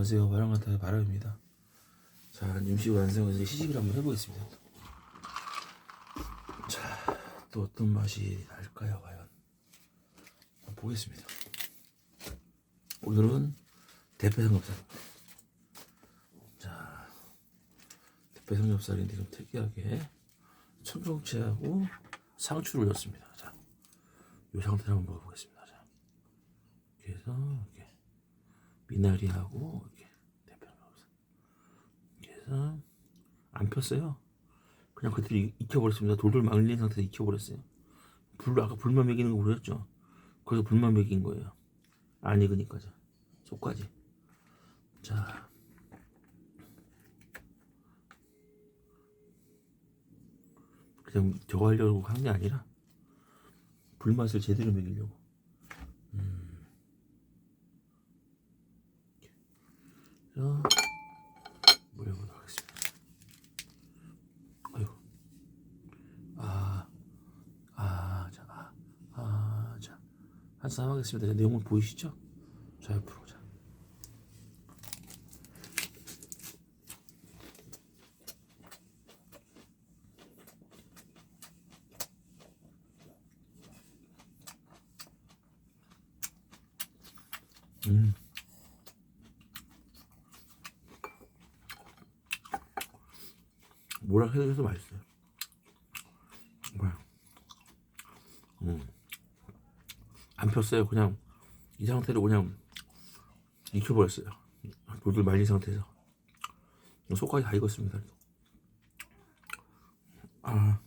안녕하세요. 바람같아요. 바람입니다. 자, 임시 완성해서 시식을 한번 해보겠습니다. 자, 또 어떤 맛이 날까요, 과연? 한번 보겠습니다. 오늘은 대패 삼겹살입니다. 자, 대패 삼겹살인데 좀 특이하게 청경채하고 상추를 넣습니다. 자, 이 상태로 한번 먹어보겠습니다. 자, 이렇게 해서 이렇게 미나리하고 이렇게 해서 안 폈어요. 그냥 그대로 익- 익혀버렸습니다. 돌돌 말린 상태에서 익혀버렸어요. 불 아까 불만 먹이는 거 보셨죠? 그래서 불만 먹인 거예요. 안 익으니까죠. 속까지. 자. 그냥 저거 하려고 한 게 아니라 불맛을 제대로 먹이려고. 자, 물려보도록 하겠습니다. 아유. 아, 아, 자, 아, 아, 자. 한싸움 하겠습니다. 자, 내용물 보이시죠? 자, 옆으로 자. 음. 뭐라 해도 맛있어요. 뭐야? 음. 안 폈어요. 그냥 이 상태로 그냥 익혀버렸어요. 돌돌 말린 상태에서 속까지 다 익었습니다. 아,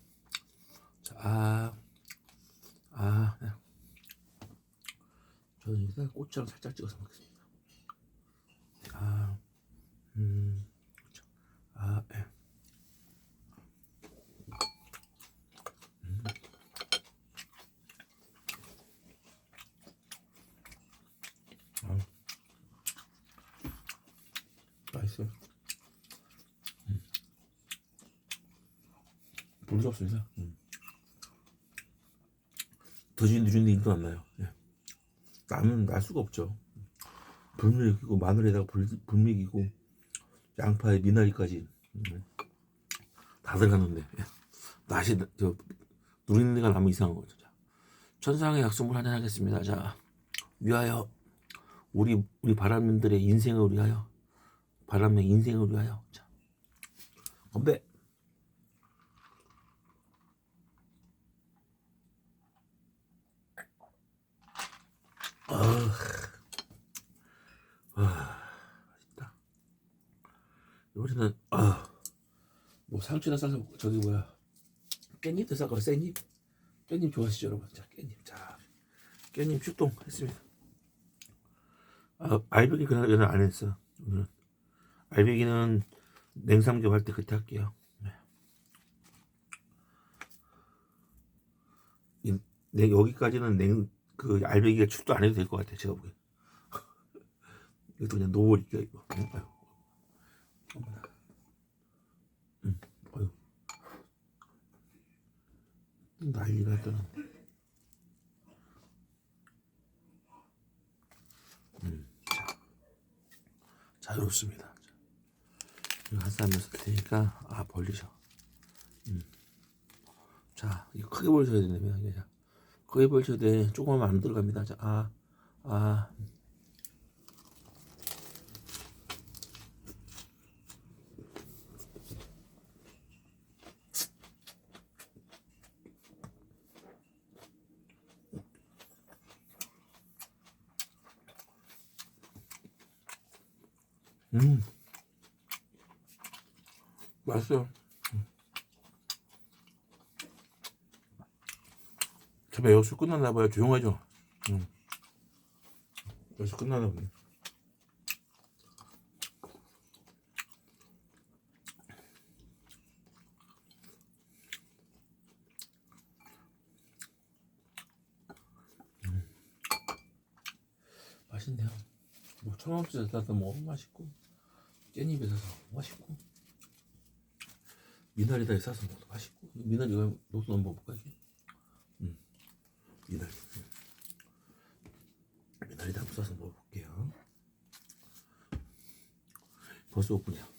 자, 아, 아, 네. 저는 일단 고추장 살짝 찍어서 먹겠습니다. 아, 음, 그쵸. 아, 예. 음. 아, 맛있어요. 음. 부드럽습니다. 음. 더진 누린 일도 안 나요. 예. 나면 날 수가 없죠. 불미기고 마늘에다가 불, 불미기고 양파에 미나리까지 음. 다 들어갔는데 예. 맛이 나- 저 누리는 데가 나면 이상한 거죠. 자, 천상의 약속물 한잔 하겠습니다. 자 위하여 우리 우리 바람님들의 인생을 위하여 바람의 인생을 위하여 자 건배. 맛있다. 이번에는 아, 뭐 상추나 싸서 저기 뭐야 깻잎도 싸고 깻잎 깻잎 좋아하시죠 여러분? 자 깻잎 자 깻잎 출동했습니다. 아 알배기 그날 안 했어 오늘 알배기는 냉삼겹 할 때 그때 할게요. 네. 이- 네, 여기까지는 냉 그 알배기가 출도 안 해도 될 것 같아 제가 보기엔. 이것도 그냥 놓으니까 이거. 난리가 떠났네. 음, 자. 자유롭습니다. 쌈을 쓸 테니까, 아, 벌리셔. 음. 자, 이거 크게 벌셔야 되네요. 이게 자. 크게 벌셔야 돼. 조금만 안 들어갑니다. 자, 아, 아. 음. 맛있어요. 집에 여수 끝났나 봐요. 조용하죠. 음. 여수 끝나나 보네. 음. 맛있네요. 뭐 청양고추 싸서 먹으면 맛있고 깻잎에 먹어도 맛있고 미나리다에 싸서 먹어도 맛있고 미나리 이거 녹수 한번 먹어볼까 이게? 음. 미나리 음. 미나리 다 싸서 먹어볼게요 벌써 5분이야.